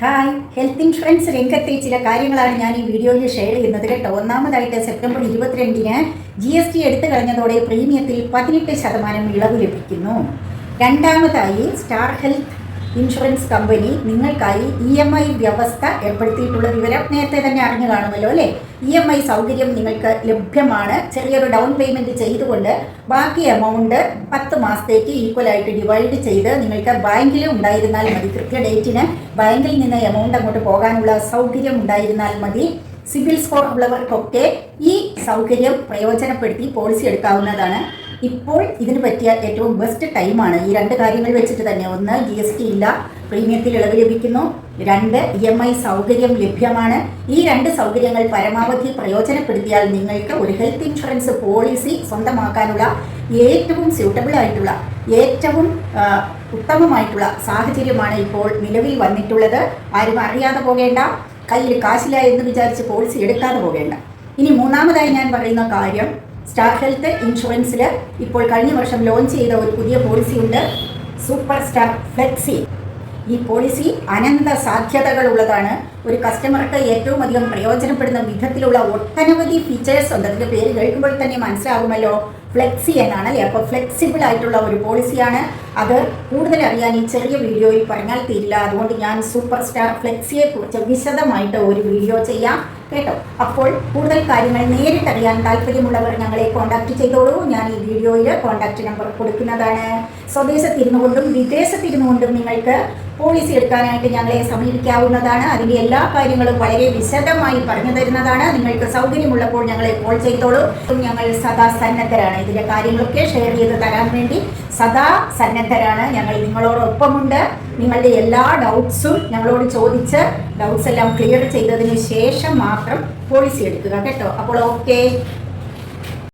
Hi health insurance രംഗത്തെ ചില കാര്യങ്ങളാണ് ഞാൻ ഈ വീഡിയോയിൽ ഷെയർ ചെയ്യുന്നത് കേട്ടോ. ഒന്നാമതായിട്ട് സെപ്റ്റംബർ ഇരുപത്തിരണ്ടിന് ജി എസ് ടി എടുത്തു കഴിഞ്ഞതോടെ പ്രീമിയത്തിൽ പതിനെട്ട് ശതമാനം ഇളവ് ലഭിക്കുന്നു. രണ്ടാമതായി സ്റ്റാർ ഹെൽത്ത് ഇൻഷുറൻസ് കമ്പനി നിങ്ങൾക്കായി ഇ എം ഐ വ്യവസ്ഥ ഏർപ്പെടുത്തിയിട്ടുള്ള വിവരം നേരത്തെ തന്നെ അറിഞ്ഞു കാണുമല്ലോ അല്ലേ? ഇ എം ഐ സൗകര്യം നിങ്ങൾക്ക് ലഭ്യമാണ്. ചെറിയൊരു ഡൗൺ പേയ്മെന്റ് ചെയ്തുകൊണ്ട് ബാക്കി എമൗണ്ട് പത്ത് മാസത്തേക്ക് ഈക്വലായിട്ട് ഡിവൈഡ് ചെയ്ത് നിങ്ങൾക്ക് ബാങ്കിൽ ഉണ്ടായിരുന്നാൽ മതി. കൃത്യ ഡേറ്റിന് ബാങ്കിൽ നിന്ന് എമൗണ്ട് അങ്ങോട്ട് പോകാനുള്ള സൗകര്യം ഉണ്ടായിരുന്നാൽ മതി. സിവിൽ സ്കോർ ഉള്ളവർക്കൊക്കെ ഈ സൗകര്യം പ്രയോജനപ്പെടുത്തി പോളിസി എടുക്കാവുന്നതാണ്. ഇപ്പോൾ ഇതിന് പറ്റിയ ഏറ്റവും ബെസ്റ്റ് ടൈമാണ് ഈ രണ്ട് കാര്യങ്ങൾ വെച്ചിട്ട് തന്നെ ഒന്ന് ജി എസ് ടി ഇല്ല. പ്രീമിയത്തിൽ ഇളവ് ലഭിക്കുന്നു. രണ്ട് ഇ എം ഐ സൗകര്യം ലഭ്യമാണ്. ഈ രണ്ട് സൗകര്യങ്ങൾ പരമാവധി പ്രയോജനപ്പെടുത്തിയാൽ നിങ്ങൾക്ക് ഒരു ഹെൽത്ത് ഇൻഷുറൻസ് പോളിസി സ്വന്തമാക്കാനുള്ള ഏറ്റവും സ്യൂട്ടബിൾ ആയിട്ടുള്ള ഏറ്റവും ഉത്തമമായിട്ടുള്ള സാഹചര്യമാണ് ഇപ്പോൾ നിലവിൽ വന്നിട്ടുള്ളത്. ആരും അറിയാതെ പോകേണ്ട കയ്യിൽ കാശില്ല എന്ന് വിചാരിച്ച് പോളിസി എടുക്കാതെ പോകേണ്ട. ഇനി മൂന്നാമതായി ഞാൻ പറയുന്ന കാര്യം സ്റ്റാർ ഹെൽത്ത് ഇൻഷുറൻസിൽ ഇപ്പോൾ കഴിഞ്ഞ വർഷം ലോഞ്ച് ചെയ്ത ഒരു പുതിയ പോളിസി ഉണ്ട്. സൂപ്പർ സ്റ്റാർ ഫ്ലെക്സി ഈ പോളിസി അനന്ത സാധ്യതകളുള്ളതാണ്. ഒരു കസ്റ്റമർക്ക് ഏറ്റവും അധികം പ്രയോജനപ്പെടുന്ന വിധത്തിലുള്ള ഒട്ടനവധി ഫീച്ചേഴ്സ് ഉണ്ട്. അതിന്റെ പേര് കേൾക്കുമ്പോൾ തന്നെ മനസ്സിലാകുമല്ലോ. ഫ്ലെക്സി എന്നാണ് അല്ലേ? അപ്പോൾ ഫ്ലെക്സിബിൾ ആയിട്ടുള്ള ഒരു പോളിസിയാണ് അത് കൂടുതൽ അറിയാൻ ഈ ചെറിയ വീഡിയോയിൽ പറഞ്ഞാൽ തീരില്ല. അതുകൊണ്ട് ഞാൻ സൂപ്പർ സ്റ്റാർ ഫ്ലെക്സിയെ കുറിച്ച് വിശദമായിട്ട് ഒരു വീഡിയോ ചെയ്യാം. കേട്ടോ. അപ്പോൾ കൂടുതൽ കാര്യങ്ങൾ നേരിട്ടറിയാൻ താല്പര്യമുള്ളവർ ഞങ്ങളെ കോൺടാക്ട് ചെയ്തോളൂ. ഞാൻ ഈ വീഡിയോയിൽ കോൺടാക്ട് നമ്പർ കൊടുക്കുന്നതാണ്. സ്വദേശത്തിരുന്നു കൊണ്ടും വിദേശത്തിരുന്നു കൊണ്ടും നിങ്ങൾക്ക് പോളിസി എടുക്കാനായിട്ട് ഞങ്ങളെ സമീപിക്കാവുന്നതാണ്. അതിന്റെ എല്ലാ കാര്യങ്ങളും വളരെ വിശദമായി പറഞ്ഞു തരുന്നതാണ്. നിങ്ങൾക്ക് സൗകര്യമുള്ളപ്പോൾ ഞങ്ങളെ കോൾ ചെയ്തോളൂ. ഞങ്ങൾ സദാ സന്നദ്ധരാണ്. ഇതിന്റെ കാര്യങ്ങളൊക്കെ ഷെയർ ചെയ്ത് തരാൻ വേണ്ടി സദാ സന്നദ്ധരാണ്. ഞങ്ങൾ നിങ്ങളോടൊപ്പമുണ്ട്. നിങ്ങളുടെ എല്ലാ ഡൗട്ട്സും ഞങ്ങളോട് ചോദിച്ച് ഡൗട്ട്സ് എല്ലാം ക്ലിയർ ചെയ്തതിന് ശേഷം മാത്രം പോളിസി എടുക്കുക കേട്ടോ. അപ്പോൾ ഓക്കെ